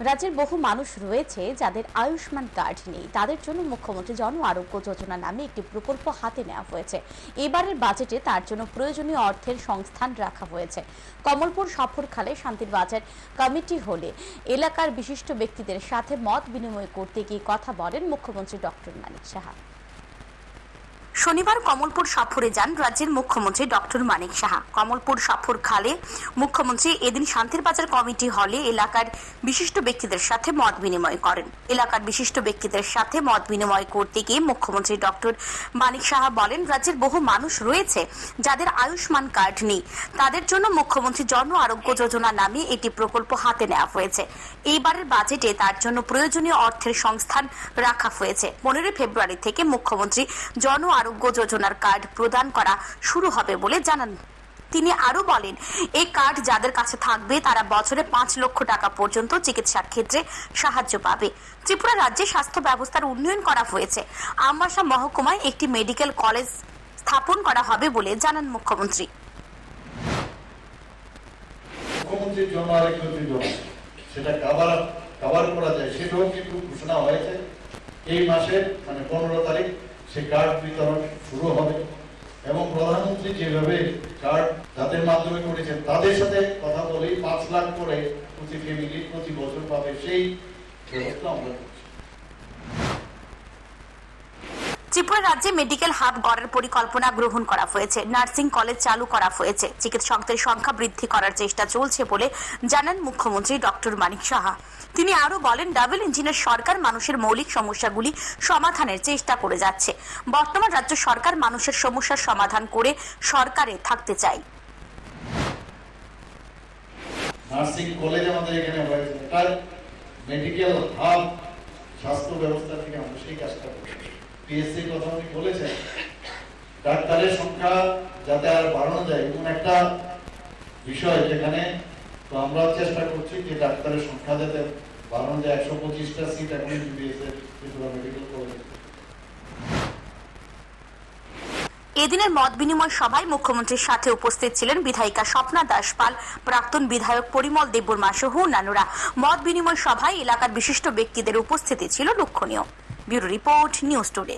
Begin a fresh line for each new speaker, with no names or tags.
রাজ্যের বহু মানুষ রয়েছে যাদের আয়ুষ্মান কার্ড নেই। তাদের জন্য মুখ্যমন্ত্রী জন আরোগ্য যোজনা নামে একটি প্রকল্প হাতে নেওয়া হয়েছে। এবারের বাজেটে তার জন্য প্রয়োজনীয় অর্থের সংস্থান রাখা হয়েছে। কমলপুর সফরখালে শান্তির বাজার কমিটি হলে এলাকার বিশিষ্ট ব্যক্তিদের সাথে মত বিনিময় করতে গিয়ে কথা বলেন মুখ্যমন্ত্রী ডক্টর মানিক সাহা।
শনিবার কমলপুর সফরে যান রাজ্যের মুখ্যমন্ত্রী ডক্টর মানিক সাহা। কমলপুর সফর খালে মুখ্যমন্ত্রী এদিন শান্তির বাজার কমিটি হলে এলাকার বিশিষ্ট ব্যক্তিদের সাথে মত বিনিময় করেন। এলাকার বিশিষ্ট ব্যক্তিদের সাথে মত বিনিময় করতে গিয়ে মুখ্যমন্ত্রী ডক্টর মানিক সাহা বলেন, রাজ্যের বহু মানুষ রয়েছে যাদের আয়ুষ্মান কার্ড নেই। তাদের জন্য মুখ্যমন্ত্রী জন আরোগ্য যোজনা নামে একটি প্রকল্প হাতে নেওয়া হয়েছে। এইবারের বাজেটে তার জন্য প্রয়োজনীয় অর্থের সংস্থান রাখা হয়েছে। পনেরোই ফেব্রুয়ারি থেকে মুখ্যমন্ত্রী জন আরোগ্য যোজনার কার্ড প্রদান করা শুরু হবে বলে জানান। তিনি আরও বলেন, এই কার্ড যাদের কাছে থাকবে, তারা বছরে পাঁচ লক্ষ টাকা পর্যন্ত চিকিৎসার ক্ষেত্রে সাহায্য পাবে। ত্রিপুরা রাজ্যে স্বাস্থ্য ব্যবস্থার উন্নয়ন করা হয়েছে। আমবাসা মহকুমায় একটি মেডিকেল কলেজ স্থাপন করা হবে বলে জানান মুখ্যমন্ত্রী।
মুখ্যমন্ত্রীর জন্য সেটা কাভার কাভার করা যায়। সেটাও কিন্তু ঘোষণা হয়েছে। এই মাসের মানে পনেরো তারিখ সে কার্ড বিতরণ শুরু হবে এবং প্রধানমন্ত্রী যেভাবে কার্ড যাদের মাধ্যমে করেছেন, তাদের সাথে কথা বলেই পাঁচ লাখ করে প্রতি ফ্যামিলি প্রতি বছর পাবে সেই ব্যবস্থা আমরা করছি
ত্রিপুরা রাজ্যে মেডিকেল হাব গড়ার পরিকল্পনা গ্রহণ করা হয়েছে। নার্সিং কলেজ চালু করা হয়েছে। চিকিৎসকদের সংখ্যা বৃদ্ধি করার চেষ্টা চলছে বলে জানান মুখ্যমন্ত্রী ডক্টর মানিক সাহা। তিনি আরও বলেন ডাবল ইঞ্জিনের সরকার মানুষের মৌলিক সমস্যাগুলি সমাধানের চেষ্টা করে যাচ্ছে। বর্তমান রাজ্য সরকার মানুষের সমস্যার সমাধান করে সরকারে থাকতে চায়।
নার্সিং কলেজ আমাদের এখানে হয়েছে মেডিকেল হাব স্বাস্থ্য ব্যবস্থা থেকে আমরা সেই কাজটা করছি। পিএসসি কথা উনি বলেছেন ডাক্তারের সংখ্যা যাতে আর বাড়ানো যায়, এমন একটা বিষয় যেখানে তো আমরা চেষ্টা করছি যে ডাক্তারের সংখ্যা যাতে বাড়ানো যায়। একশো পঁচিশটা সিট এখন মেডিকেল কলেজ
এদিনের মত বিনিময় সভায় মুখ্যমন্ত্রীর সাথে উপস্থিত ছিলেন বিধায়িকা স্বপ্না দাসপাল, প্রাক্তন বিধায়ক পরিমল দেববর্মা সহ অন্যান্যরা। মত বিনিময় সভায় এলাকার বিশিষ্ট ব্যক্তিদের উপস্থিতি ছিল লক্ষণীয়। Bureau report, news today.